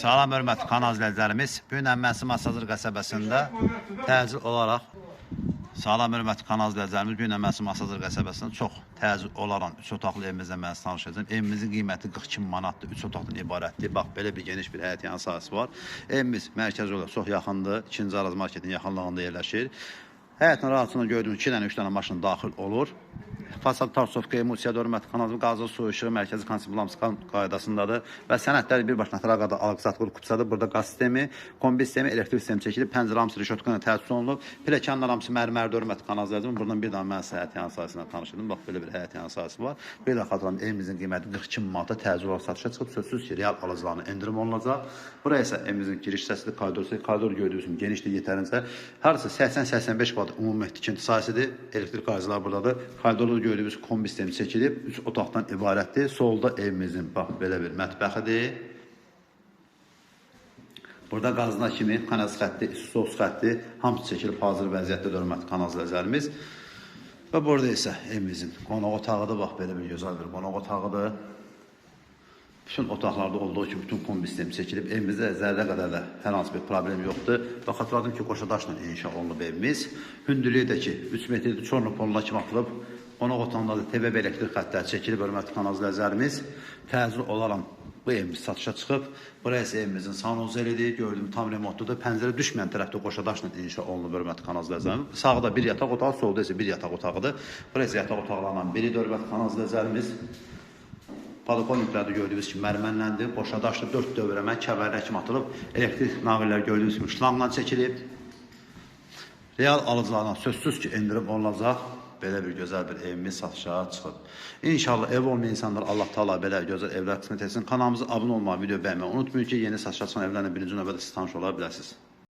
Salam hörmətli kanal izləyicilərimiz. Bu gün Əmmənsi Masazır qəsəbəsində təcil olaraq Salam hörmətli kanal izləyicilərimiz. Bu gün Əmmənsi Masazır qəsəbəsində çox təcil olaraq 3 otaqlı evimizlə mən tanışacağam. Evimizin qiyməti 42 manatdır. 3 otaqdan ibarətdir. Bax belə bir geniş bir həyət yanı sahəsi var. Evimiz mərkəzi olaraq çox yaxındır. 2-ci Araz marketin yaxınlığında yerləşir. Həyətin rahatçılığını gördüyünüz 2 dənə 3 dənə maşın daxil olur. Fasad tarsovka, emulsiya hörmət kanalı, qazı su işığı, mərkəzi konsiblamskan qaydasındadır və sənədlər birbaşa notariqada alqısat qrup kutusadır. Burada qaz sistemi, kombi sistemi, elektrik sistemi çəkilib, pəncərə hamısı rişotka ilə təchiz olunub. Pilləkənlər hamısı mərmərdə hörmət kanal izləyicim. Buradan bir daha mən həyət yanı sahəsindən tanışdım. Bax belə bir həyət yanı sahəsi var. Bir də xatırlam evimizin qiyməti 42 manata təcil olaraq satışa çıxıb. Sözsüz ki, real alıcılarına endirim olunacaq. Buraya isə evimizin giriş hissəsidir, koridor, koridor gördüyünüz kimi genişdir yetərincə. Harısı 80-85 kvadrat ümumi tikinti sahəsidir. Elektrik ayrıcılar buradadır. Koridorda gördüyünüz kombi sistemi çəkilib, 3 otaqdan ibarətdir. Solda evimizin bax belə bir mətbəxidir. Burada qazına kimi kanal xətti, sos xətti hamısı çəkilib hazır vəziyyətdə hörmətli kanal izləyicilərimiz. Və burada isə evimizin qonaq otağıdır. Bax belə bir gözəl bir qonaq otağıdır. Bütün otaqlarda olduğu kimi bütün kombi sistemi çəkilib. Evimizdə zərrə qədər də hər hansı bir problem yoxdur. Və xatırladım ki, qoşa daşla inşa olunub evimiz. Hündürlüyü də ki, 3 metrdir, çorlu poluna kimi atılıb. Qonaq otağında da TV və elektrik xəttləri çəkilib, hörmətli kanal izləyicilərimiz. Təcil olaraq bu evimiz satışa çıxıb. Buraya isə evimizin sanuzelidir, gördüyüm tam remontludur. Pəncərə düşməyən tərəfdə qoşa daşla inşa olunub, hörmətli kanal izləyicilərimiz. Sağda bir yataq otağı, solda isə bir yataq otağıdır. Buraya isə yataq otaqlarından biridir, hörmətli kanal Balkonliklərdə gördüyünüz kimi mərmənləndir, qoşa daşlı 4 dövrəmə kəvərlə kimi atılıb, elektrik naqillər gördüyünüz kimi şlanqla çəkilib. Real alıcılarına sözsüz ki, endirim olunacaq. Belə bir gözəl bir evimiz satışa çıxıb. İnşallah ev olmayan insanlar Allah Taala belə gözəl evlər qismət etsin. Kanalımıza abunə olmağı, video bəyənməyi unutmayın ki, yeni satışa çıxan evlərlə birinci növbədə siz tanış ola biləsiniz.